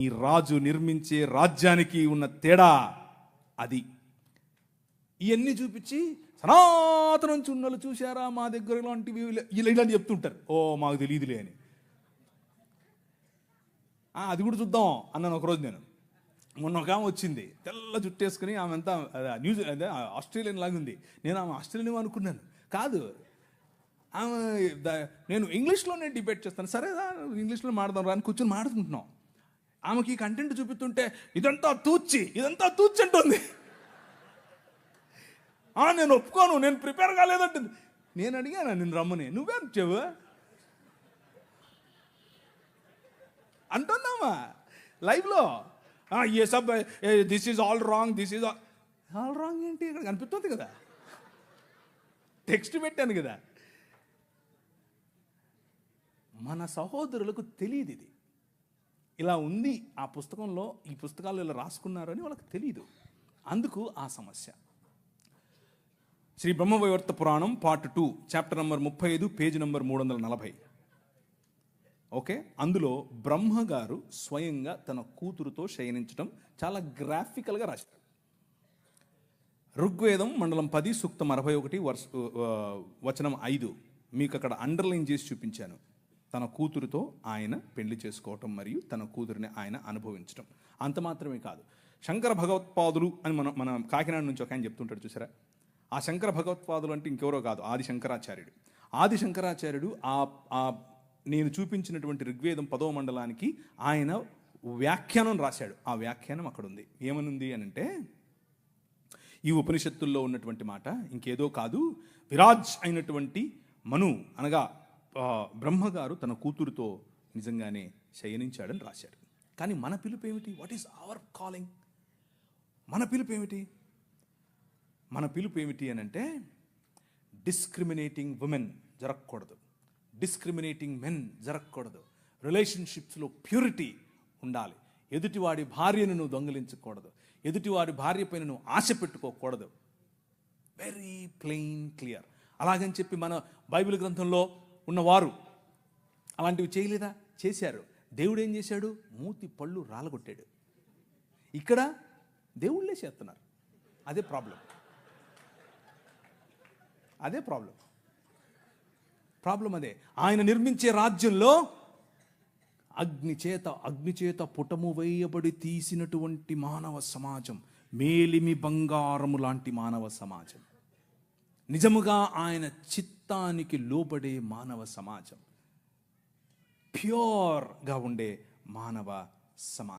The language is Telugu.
ఈ రాజు నిర్మించే రాజ్యానికి ఉన్న తేడా అది. ఇవన్నీ చూపించి సనాతనం చున్నలు చూశారా మా దగ్గర ఇలాంటివి? ఇలా ఇలాంటి చెప్తుంటారు. ఓ మాకు తెలియదులే అని. అది కూడా చూద్దాం అన్నాను ఒకరోజు నేను. మొన్న ఒక ఆమె వచ్చింది. తెల్ల జుట్టేసుకుని ఆమె అంతా అదే న్యూజి అదే ఆస్ట్రేలియన్ లాగా ఉంది. నేను ఆమె ఆస్ట్రేలియన్ అనుకున్నాను. కాదు. ఆమె నేను ఇంగ్లీష్లోనే డిబేట్ చేస్తాను. సరే ఇంగ్లీష్లో మాడదాం రాని కూర్చొని మాడుతుంటున్నాం ఆమెకి కంటెంట్ చూపిస్తుంటే ఇదంతా తూచి ఇదంతా తూచి అంటుంది. "ఆ, నేను ఒప్పుకోను నేను ప్రిపేర్ కాలేదంటుంది నేను అడిగాను నేను రమ్మని? నువ్వేం చెవు అంటున్నామా లైవ్లో ఏ sub this is all wrong this is all wrong ఏంటి? ఇక్కడ కనిపిస్తుంది కదా. టెక్స్ట్ పెట్టాను కదా. మన సహోదరులకు తెలియదు ఇది. ఇలా ఉంది ఆ పుస్తకంలో ఈ పుస్తకాలు ఇలా రాసుకున్నారు అని వాళ్ళకి తెలియదు అందుకు ఆ సమస్య. శ్రీ బ్రహ్మవైవర్త పురాణం పార్ట్ టూ చాప్టర్ నంబర్ ముప్పై ఐదు పేజ్ నంబర్ మూడు వందల నలభై. ఓకే? అందులో బ్రహ్మ గారు స్వయంగా తన కూతురుతో శయనించడం చాలా గ్రాఫికల్గా రాశారు. ఋగ్వేదం మండలం పది సూక్తం అరవై ఒకటి వర్ష వచనం ఐదు. మీకు అక్కడ అండర్లైన్ చేసి చూపించాను. తన కూతురుతో ఆయన పెళ్ళి చేసుకోవటం మరియు తన కూతురిని ఆయన అనుభవించటం. అంత మాత్రమే కాదు. శంకర భగవత్పాదులు అని మనం మన కాకినాడ నుంచి ఒక ఆయన చెప్తుంటాడు చూసారా? ఆ శంకర భగవత్పాదులు అంటే ఇంకెవరో కాదు ఆది శంకరాచార్యుడు. ఆది శంకరాచార్యుడు ఆ ఆ నేను చూపించినటువంటి ఋగ్వేదం పదవ మండలానికి ఆయన వ్యాఖ్యానం రాశాడు. ఆ వ్యాఖ్యానం అక్కడ ఉంది ఏమనుంది అని అంటే ఈ ఉపనిషత్తుల్లో ఉన్నటువంటి మాట ఇంకేదో కాదు విరాజ్ అయినటువంటి మను అనగా బ్రహ్మగారు తన కూతురుతో నిజంగానే శయనించాడని రాశాడు. కానీ మన పిలుపు ఏమిటి? వాట్ ఈస్ అవర్ కాలింగ్ మన పిలుపు ఏమిటి? మన పిలుపు ఏమిటి అని అంటే డిస్క్రిమినేటింగ్ ఉమెన్ జరగకూడదు. డిస్క్రిమినేటింగ్ మెన్ జరగకూడదు. రిలేషన్షిప్స్లో ప్యూరిటీ ఉండాలి. ఎదుటివాడి భార్యను నువ్వు దొంగిలించకూడదు. ఎదుటివాడి భార్య పైన నువ్వు ఆశ పెట్టుకోకూడదు. వెరీ ప్లెయిన్ క్లియర్ అలాగని చెప్పి మన బైబిల్ గ్రంథంలో ఉన్నవారు. అలాంటివి చేయలేదా? చేశారు. దేవుడు ఏం చేశాడు? మూతి పళ్ళు రాలగొట్టాడు. ఇక్కడ దేవుళ్ళే చేస్తున్నారు. అదే ప్రాబ్లం అదే ప్రాబ్లం ప్రాబ్లం అదే. ఆయన నిర్మించే రాజ్యంలో అగ్ని చేత అగ్ని చేత పుటము వేయబడి తీసినటువంటి మానవ సమాజం మేలిమి బంగారము లాంటి మానవ సమాజం. నిజముగా ఆయన చిత్తానికి లోబడే మానవ సమాజం. ప్యూర్గా ఉండే మానవ సమాజం.